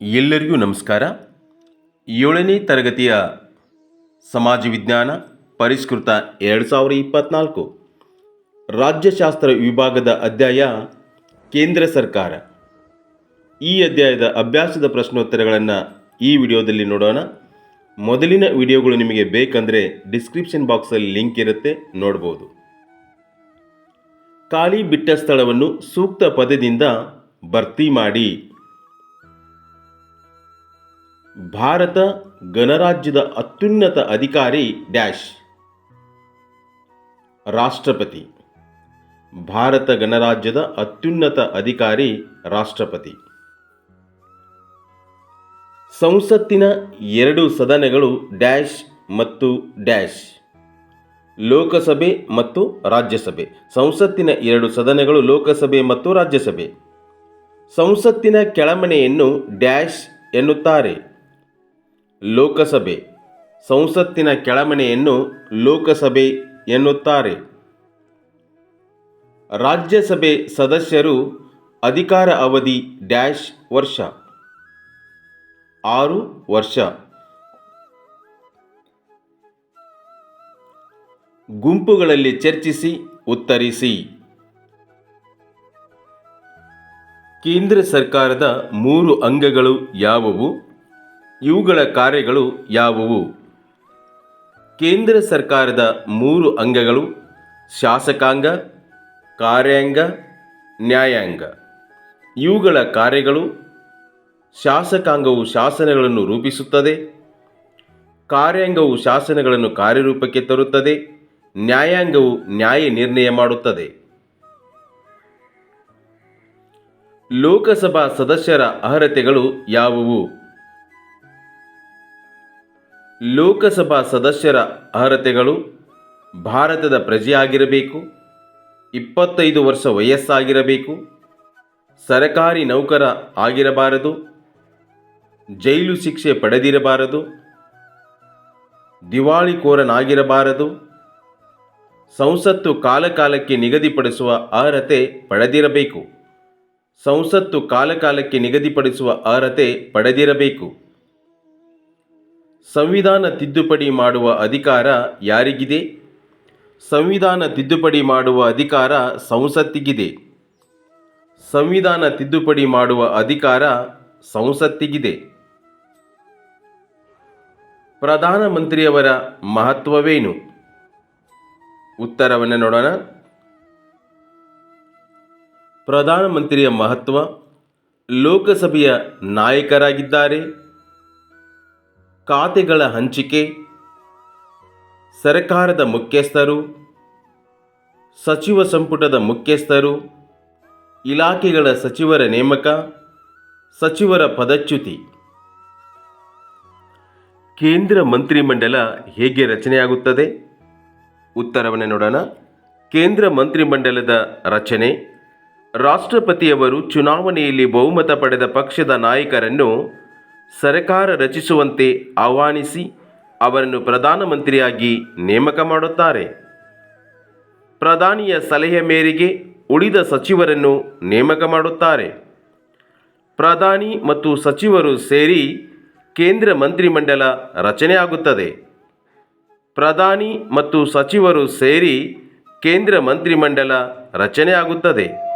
ಎಲ್ಲರಿಗೂ ನಮಸ್ಕಾರ. ಏಳನೇ ತರಗತಿಯ ಸಮಾಜ ವಿಜ್ಞಾನ ಪರಿಷ್ಕೃತ ಎರಡು ಸಾವಿರ ಇಪ್ಪತ್ತ್ನಾಲ್ಕು ರಾಜ್ಯಶಾಸ್ತ್ರ ವಿಭಾಗದ ಅಧ್ಯಾಯ ಕೇಂದ್ರ ಸರ್ಕಾರ. ಈ ಅಧ್ಯಾಯದ ಅಭ್ಯಾಸದ ಪ್ರಶ್ನೋತ್ತರಗಳನ್ನು ಈ ವಿಡಿಯೋದಲ್ಲಿ ನೋಡೋಣ. ಮೊದಲಿನ ವಿಡಿಯೋಗಳು ನಿಮಗೆ ಬೇಕಂದರೆ ಡಿಸ್ಕ್ರಿಪ್ಷನ್ ಬಾಕ್ಸಲ್ಲಿ ಲಿಂಕ್ ಇರುತ್ತೆ, ನೋಡ್ಬೋದು. ಖಾಲಿ ಬಿಟ್ಟ ಸ್ಥಳವನ್ನು ಸೂಕ್ತ ಪದದಿಂದ ಭರ್ತಿ ಮಾಡಿ. ಭಾರತ ಗಣರಾಜ್ಯದ ಅತ್ಯುನ್ನತ ಅಧಿಕಾರಿ ಡ್ಯಾಶ್. ರಾಷ್ಟ್ರಪತಿ. ಭಾರತ ಗಣರಾಜ್ಯದ ಅತ್ಯುನ್ನತ ಅಧಿಕಾರಿ ರಾಷ್ಟ್ರಪತಿ. ಸಂಸತ್ತಿನ ಎರಡು ಸದನಗಳು ಡ್ಯಾಶ್ ಮತ್ತು ಡ್ಯಾಶ್. ಲೋಕಸಭೆ ಮತ್ತು ರಾಜ್ಯಸಭೆ. ಸಂಸತ್ತಿನ ಎರಡು ಸದನಗಳು ಲೋಕಸಭೆ ಮತ್ತು ರಾಜ್ಯಸಭೆ. ಸಂಸತ್ತಿನ ಕೆಳಮನೆಯನ್ನು ಡ್ಯಾಶ್ ಎನ್ನುತ್ತಾರೆ. ಲೋಕಸಭೆ. ಸಂಸತ್ತಿನ ಕೆಳಮನೆಯನ್ನು ಲೋಕಸಭೆ ಎನ್ನುತ್ತಾರೆ. ರಾಜ್ಯಸಭೆ ಸದಸ್ಯರು ಅಧಿಕಾರ ಅವಧಿ ಡ್ಯಾಶ್ ವರ್ಷ. ಆರು ವರ್ಷ. ಗುಂಪುಗಳಲ್ಲಿ ಚರ್ಚಿಸಿ, ಉತ್ತರಿಸಿ. ಕೇಂದ್ರ ಸರ್ಕಾರದ ಮೂರು ಅಂಗಗಳು ಯಾವುವು? ಇವುಗಳ ಕಾರ್ಯಗಳು ಯಾವುವು? ಕೇಂದ್ರ ಸರ್ಕಾರದ ಮೂರು ಅಂಗಗಳು, ಶಾಸಕಾಂಗ, ಕಾರ್ಯಾಂಗ, ನ್ಯಾಯಾಂಗ. ಇವುಗಳ ಕಾರ್ಯಗಳು ಶಾಸಕಾಂಗವು ಶಾಸನಗಳನ್ನು ರೂಪಿಸುತ್ತದೆ, ಕಾರ್ಯಾಂಗವು ಶಾಸನಗಳನ್ನು ಕಾರ್ಯರೂಪಕ್ಕೆ ತರುತ್ತದೆ, ನ್ಯಾಯಾಂಗವು ನ್ಯಾಯ ನಿರ್ಣಯ ಮಾಡುತ್ತದೆ. ಲೋಕಸಭಾ ಸದಸ್ಯರ ಅರ್ಹತೆಗಳು ಯಾವುವು? ಲೋಕಸಭಾ ಸದಸ್ಯರ ಅರ್ಹತೆಗಳು ಭಾರತದ ಪ್ರಜೆಯಾಗಿರಬೇಕು, ಇಪ್ಪತ್ತೈದು ವರ್ಷ ವಯಸ್ಸಾಗಿರಬೇಕು, ಸರಕಾರಿ ನೌಕರ ಆಗಿರಬಾರದು, ಜೈಲು ಶಿಕ್ಷೆ ಪಡೆದಿರಬಾರದು, ದಿವಾಳಿಕೋರನಾಗಿರಬಾರದು, ಸಂಸತ್ತು ಕಾಲಕಾಲಕ್ಕೆ ನಿಗದಿಪಡಿಸುವ ಅರ್ಹತೆ ಪಡೆದಿರಬೇಕು, ಸಂಸತ್ತು ಕಾಲಕಾಲಕ್ಕೆ ನಿಗದಿಪಡಿಸುವ ಅರ್ಹತೆ ಪಡೆದಿರಬೇಕು. ಸಂವಿಧಾನ ತಿದ್ದುಪಡಿ ಮಾಡುವ ಅಧಿಕಾರ ಯಾರಿಗಿದೆ? ಸಂವಿಧಾನ ತಿದ್ದುಪಡಿ ಮಾಡುವ ಅಧಿಕಾರ ಸಂಸತ್ತಿಗಿದೆ. ಸಂವಿಧಾನ ತಿದ್ದುಪಡಿ ಮಾಡುವ ಅಧಿಕಾರ ಸಂಸತ್ತಿಗಿದೆ. ಪ್ರಧಾನಮಂತ್ರಿಯವರ ಮಹತ್ವವೇನು? ಉತ್ತರವನ್ನು ನೋಡೋಣ. ಪ್ರಧಾನಮಂತ್ರಿಯ ಮಹತ್ವ, ಲೋಕಸಭೆಯ ನಾಯಕರಾಗಿದ್ದಾರೆ. ಖಾತೆಗಳ ಹಂಚಿಕೆ, ಸರ್ಕಾರದ ಮುಖ್ಯಸ್ಥರು, ಸಚಿವ ಸಂಪುಟದ ಮುಖ್ಯಸ್ಥರು, ಇಲಾಖೆಗಳ ಸಚಿವರ ನೇಮಕ, ಸಚಿವರ ಪದಚ್ಯುತಿ. ಕೇಂದ್ರ ಮಂತ್ರಿಮಂಡಲ ಹೇಗೆ ರಚನೆಯಾಗುತ್ತದೆ? ಉತ್ತರವನ್ನು ನೋಡೋಣ. ಕೇಂದ್ರ ಮಂತ್ರಿಮಂಡಲದ ರಚನೆ. ರಾಷ್ಟ್ರಪತಿಯವರು ಚುನಾವಣೆಯಲ್ಲಿ ಬಹುಮತ ಪಡೆದ ಪಕ್ಷದ ನಾಯಕರನ್ನು ಸರ್ಕಾರ ರಚಿಸುವಂತೆ ಆಹ್ವಾನಿಸಿ ಅವರನ್ನು ಪ್ರಧಾನಮಂತ್ರಿಯಾಗಿ ನೇಮಕ ಮಾಡುತ್ತಾರೆ. ಪ್ರಧಾನಿಯ ಸಲಹೆ ಮೇರೆಗೆ ಉಳಿದ ಸಚಿವರನ್ನು ನೇಮಕ ಮಾಡುತ್ತಾರೆ. ಪ್ರಧಾನಿ ಮತ್ತು ಸಚಿವರು ಸೇರಿ ಕೇಂದ್ರ ಮಂತ್ರಿಮಂಡಲ ರಚನೆಯಾಗುತ್ತದೆ. ಪ್ರಧಾನಿ ಮತ್ತು ಸಚಿವರು ಸೇರಿ ಕೇಂದ್ರ ಮಂತ್ರಿಮಂಡಲ ರಚನೆಯಾಗುತ್ತದೆ.